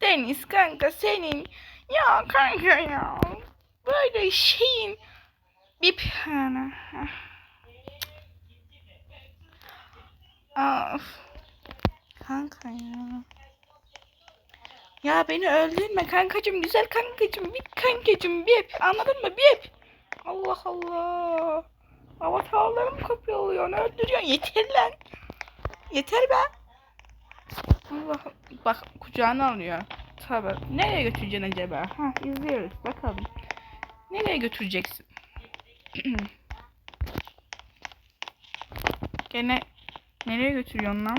Deniz kanka senin. Ya kanka ya. Böyle şeyin. Bir yani. Of. Kanka ya. Ya beni öldürme kankacım güzel kankacım bir kankacım bir anladın mı? Bir Allah Allah. Avatarlarım kopyalıyor öldürüyorsun. Yeter lan. Yeter be Allah bak kucağına alıyor tabi nereye götüreceksin acaba ha izliyoruz bakalım nereye götüreceksin gene nereye götürüyorsun lan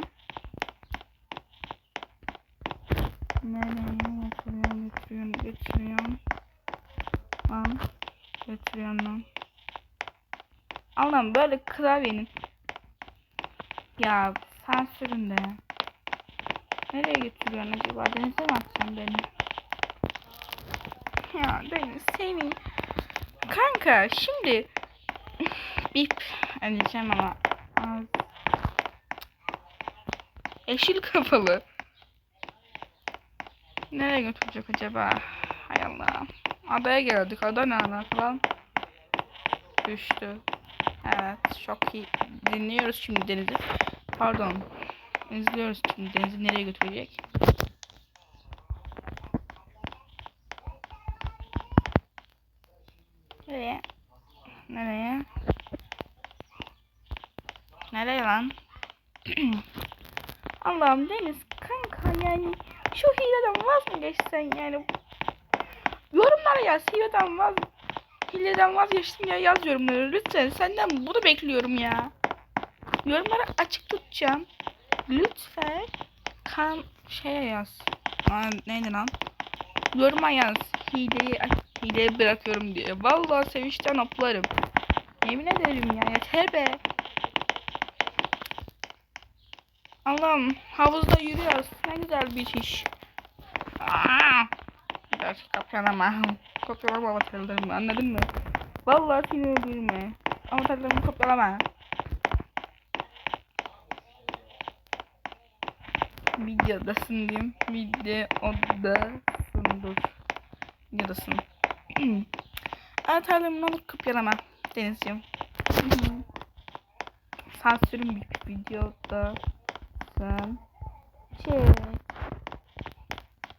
Nereye götürüyorsun, götürüyorsun, götürüyorsun. Lan, götürüyorsun lan. Allah'ım böyle klavyenin. Ya sansürün de. Nereye götürüyorsun acaba? Denize mi atacaksın beni? Ya Deniz senin. Kanka şimdi bip edeceğim ama az. Yeşil kafalı. Nereye götürecek acaba? Hay Allah. Adaya geldik. Ada ne alakalı? Düştü. Evet. Çok iyi. Dinliyoruz şimdi Deniz'i. Pardon. İzliyoruz şimdi Deniz'i nereye götürecek? Nereye? Nereye? Nereye lan? Allah'ım Deniz kanka yani şu hileden vaz mı geçsen yani yorumlara yaz hileden vaz hileden vazgeçtim ya yaz yorumları lütfen senden bunu bekliyorum ya yorumları açık tutacağım lütfen kan şeye yaz Aa, neydi lan yoruma yaz hileyi hileyi bırakıyorum diye vallahi sevinçten hoplarım yemin ederim ya yeter be Allah'ım havuzda yürüyoruz. Ne güzel bir iş. Aa! Biraz kopyalama. Kopyalama avatarlarımı anladın mı? Vallahi seni öldürme. Avatarlarımı kopyalama. Videodasın diyeyim. Videodasın dur. Videodasın. Avatarlarımı ne olur kopyalama. Denizciğim. Sansürüm bir videoda videodasın. Çek.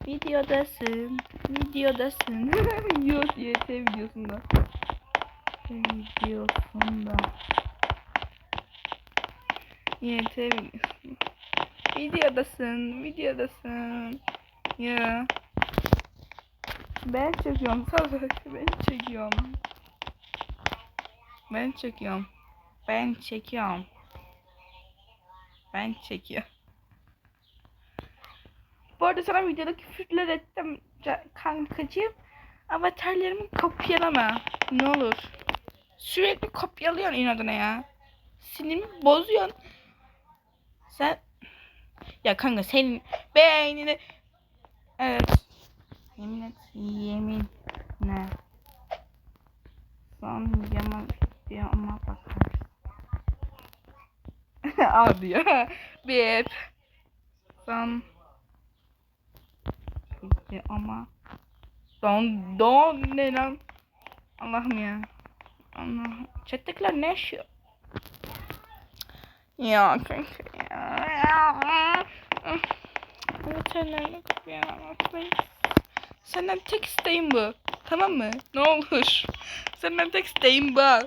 Videodasın. Videodasın. Yok YT videosunda. Videosunda. YT videosunda. Videodasın. Videodasın. Ya. Ben çekiyorum. Sadece ben çekiyorum. Ben çekiyorum. Ben çekiyorum. Ben çekiyor. Bu arada sana videoda küfürler ettim kankacığım. Avatarlarımı kopyalama. Ne olur. Sürekli kopyalıyorsun inadına ya. Sinirimi bozuyorsun. Sen... Ya kanka senin beynini... Evet. Yemin et. Yemin. Ne? Son yaman diyor ama bakar. Abi ya. Bir. Son. İki ama. Don don ne lan? Allah'ım ya. Allah. Chat'tekiler ne yaşıyor? Ya kanka ya. Otellerle kopyalamak. Senden tek isteğim bu. Tamam mı? Ne olur. Senden tek isteğim bu.